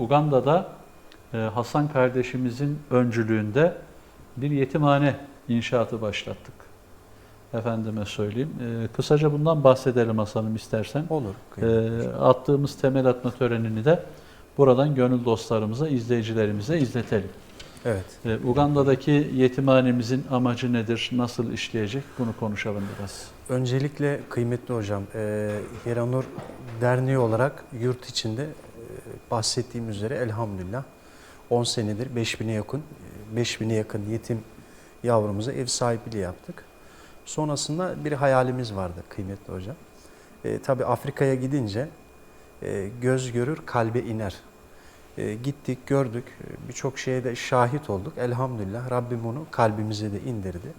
Uganda'da e, Hasan kardeşimizin öncülüğünde bir yetimhane inşaatı başlattık. Efendime söyleyeyim. E, kısaca bundan bahsedelim Hasan'ım istersen. Olur. E, attığımız temel atma törenini de buradan gönül dostlarımıza, izleyicilerimize izletelim. Evet. E, Uganda'daki yetimhanemizin amacı nedir, nasıl işleyecek bunu konuşalım biraz. Öncelikle kıymetli hocam, e, Hiranur Derneği olarak yurt içinde bahsettiğim üzere elhamdülillah 10 senedir 5000'e yakın 5000'e yakın yetim yavrumuza ev sahipliği yaptık. Sonrasında bir hayalimiz vardı kıymetli hocam. E, Tabi Afrika'ya gidince e, göz görür kalbe iner. E, gittik gördük e, birçok şeye de şahit olduk. Elhamdülillah Rabbim onu kalbimize de indirdi.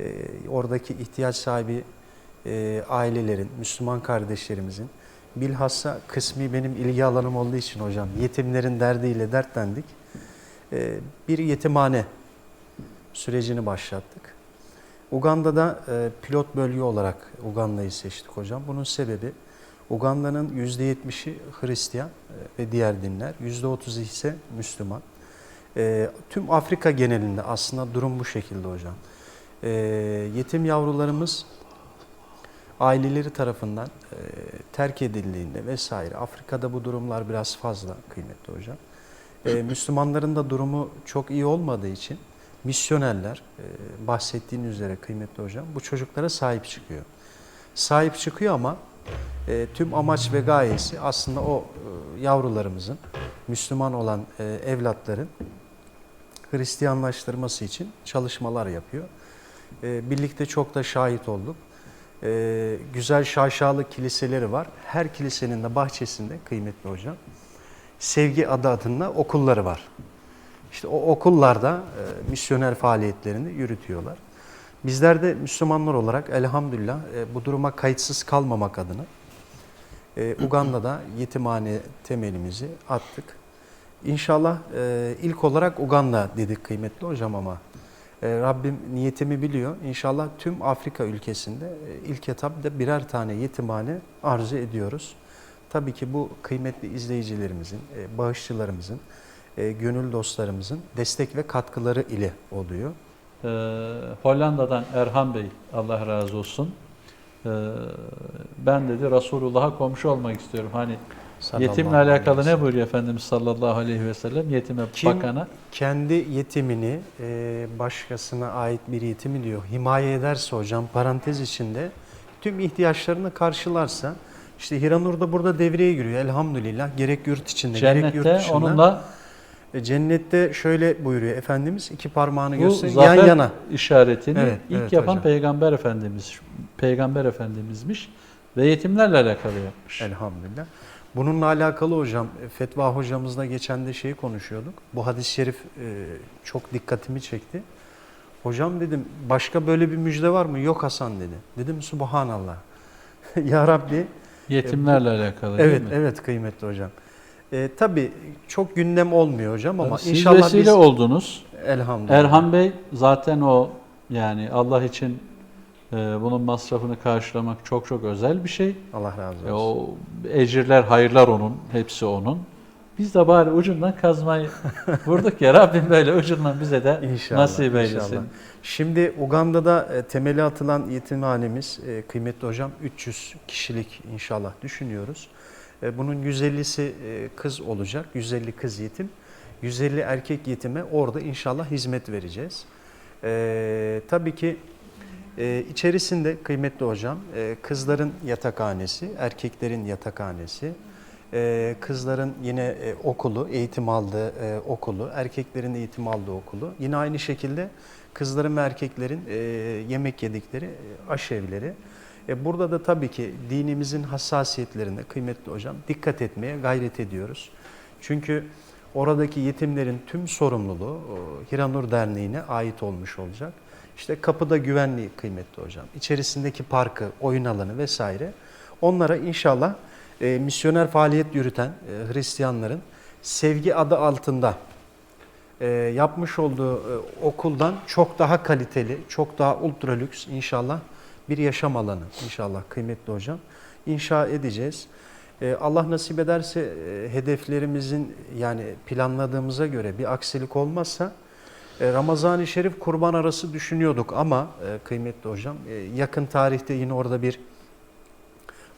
E, oradaki ihtiyaç sahibi e, ailelerin, Müslüman kardeşlerimizin bilhassa kısmi benim ilgi alanım olduğu için hocam yetimlerin derdiyle dertlendik. E, bir yetimhane sürecini başlattık. Uganda'da e, pilot bölge olarak Uganda'yı seçtik hocam. Bunun sebebi Uganda'nın %70'i Hristiyan e, ve diğer dinler, %30'u ise Müslüman. E, tüm Afrika genelinde aslında durum bu şekilde hocam. Yetim yavrularımız aileleri tarafından e, terk edildiğinde vesaire. Afrika'da bu durumlar biraz fazla kıymetli hocam. E, Müslümanların da durumu çok iyi olmadığı için misyonerler e, bahsettiğin üzere kıymetli hocam bu çocuklara sahip çıkıyor. Sahip çıkıyor ama e, tüm amaç ve gayesi aslında o e, yavrularımızın Müslüman olan e, evlatların Hristiyanlaştırması için çalışmalar yapıyor. E, birlikte çok da şahit olduk. E, güzel şaşalı kiliseleri var. Her kilisenin de bahçesinde kıymetli hocam sevgi adı adında okulları var. İşte o okullarda e, misyoner faaliyetlerini yürütüyorlar. Bizler de Müslümanlar olarak elhamdülillah e, bu duruma kayıtsız kalmamak adına e, Uganda'da yetimhane temelimizi attık. İnşallah e, ilk olarak Uganda dedik kıymetli hocam ama Rabbim niyetimi biliyor. İnşallah tüm Afrika ülkesinde e, ilk etapta birer tane yetimhane arzu ediyoruz. Tabii ki bu kıymetli izleyicilerimizin, e, bağışçılarımızın, e, gönül dostlarımızın destek ve katkıları ile oluyor. Ee, Hollanda'dan Erhan Bey, Allah razı olsun. Ee, ben dedi Resulullah'a komşu olmak istiyorum. Hani yetimle alakalı ne buyuruyor Efendimiz sallallahu aleyhi ve sellem? Yetime Kim- bakana. Kendi yetimini e, başkasına ait bir yetimi diyor. Himaye ederse hocam parantez içinde tüm ihtiyaçlarını karşılarsa işte Hiranur da burada devreye giriyor elhamdülillah. Gerek yurt içinde gerek yurt Cennette dışında. onunla E, Cennette şöyle buyuruyor Efendimiz iki parmağını bu gösteriyor zafer yan yana. işaretini Evet, ilk evet yapan hocam. Peygamber Efendimiz, Peygamber Efendimizmiş ve yetimlerle alakalı yapmış. Elhamdülillah. Bununla alakalı hocam e, Fetva hocamızla geçen de şeyi konuşuyorduk. Bu hadis-i şerif e, çok dikkatimi çekti. Hocam dedim başka böyle bir müjde var mı? Yok Hasan dedi. Dedim Subhanallah. ya Rabbi. Yetimlerle alakalı Evet değil mi? evet kıymetli hocam. E, tabii çok gündem olmuyor hocam ama Siz inşallah vesile biz oldunuz. elhamdülillah. Erhan Bey zaten o yani Allah için e, bunun masrafını karşılamak çok çok özel bir şey. Allah razı olsun. E, o ecirler, hayırlar onun, hepsi onun. Biz de bari ucundan kazmayı vurduk ya Rabbim böyle ucundan bize de İnşallah, nasip eylesin. inşallah. Şimdi Uganda'da e, temeli atılan yetimhanemiz e, kıymetli hocam 300 kişilik inşallah düşünüyoruz. Bunun 150'si e, kız olacak, 150 kız yetim, 150 erkek yetime orada inşallah hizmet vereceğiz. E, tabii ki e, içerisinde kıymetli hocam e, kızların yatakhanesi, erkeklerin yatakhanesi, e, kızların yine e, okulu, eğitim aldığı e, okulu, erkeklerin eğitim aldığı okulu. Yine aynı şekilde kızların ve erkeklerin e, yemek yedikleri e, aşevleri. E, burada da tabii ki dinimizin hassasiyetlerine kıymetli hocam dikkat etmeye gayret ediyoruz. Çünkü oradaki yetimlerin tüm sorumluluğu Hiranur Derneği'ne ait olmuş olacak. İşte kapıda güvenliği kıymetli hocam. İçerisindeki parkı, oyun alanı vesaire. Onlara inşallah e, misyoner faaliyet yürüten e, Hristiyanların sevgi adı altında e, yapmış olduğu e, okuldan çok daha kaliteli, çok daha ultra lüks inşallah bir yaşam alanı inşallah kıymetli hocam inşa edeceğiz. E, Allah nasip ederse e, hedeflerimizin yani planladığımıza göre bir aksilik olmazsa Ramazan-ı Şerif kurban arası düşünüyorduk ama e, kıymetli hocam e, yakın tarihte yine orada bir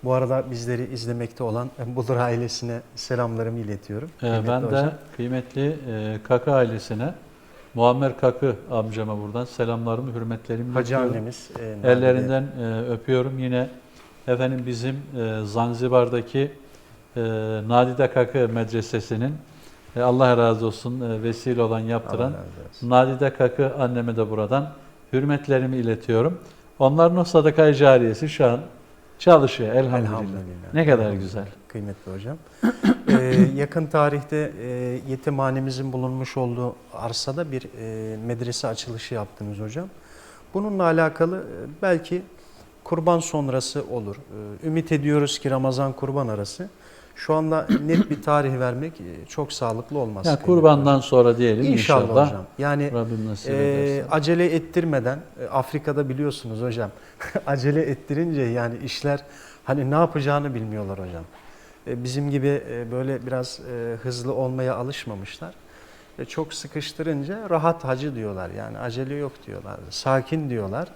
bu arada bizleri izlemekte olan Bulur ailesine selamlarımı iletiyorum. Ee, kıymetli ben de hocam. kıymetli e, Kakı ailesine, Muammer Kakı amcama buradan selamlarımı, hürmetlerimi Hacı iletiyorum. annemiz e, Ellerinden e, öpüyorum. Yine efendim bizim e, Zanzibar'daki e, Nadide Kakı Medresesi'nin e, Allah razı olsun e, vesile olan yaptıran. Nadide Kakı anneme de buradan hürmetlerimi iletiyorum. Onların o sadaka cariyesi şu an çalışıyor elhamdülillah. Elhamdülillah. Ne kadar güzel. Kıymetli hocam. Ee, yakın tarihte e, yetimhanemizin bulunmuş olduğu arsada bir e, medrese açılışı yaptınız hocam. Bununla alakalı e, belki kurban sonrası olur. Ümit ediyoruz ki Ramazan kurban arası. Şu anda net bir tarih vermek e, çok sağlıklı olmaz. Yani kurbandan sonra diyelim İnşallah, inşallah. hocam. Yani ederse. acele ettirmeden e, Afrika'da biliyorsunuz hocam acele ettirince yani işler hani ne yapacağını bilmiyorlar hocam. E, bizim gibi e, böyle biraz e, hızlı olmaya alışmamışlar. E, çok sıkıştırınca rahat hacı diyorlar yani acele yok diyorlar. Sakin diyorlar.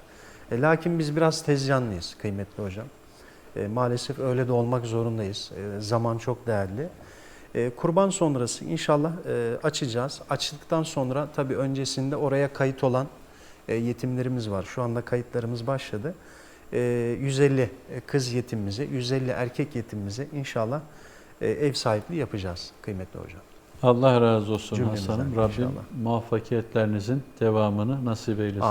E, lakin biz biraz tezcanlıyız kıymetli hocam. E, maalesef öyle de olmak zorundayız. E, zaman çok değerli. E, kurban sonrası inşallah e, açacağız. Açtıktan sonra tabii öncesinde oraya kayıt olan e, yetimlerimiz var. Şu anda kayıtlarımız başladı. E, 150 kız yetimimize, 150 erkek yetimimize inşallah e, ev sahipliği yapacağız kıymetli hocam. Allah razı olsun Hasan'ım. Rabbim inşallah. muvaffakiyetlerinizin devamını nasip eylesin. Amin.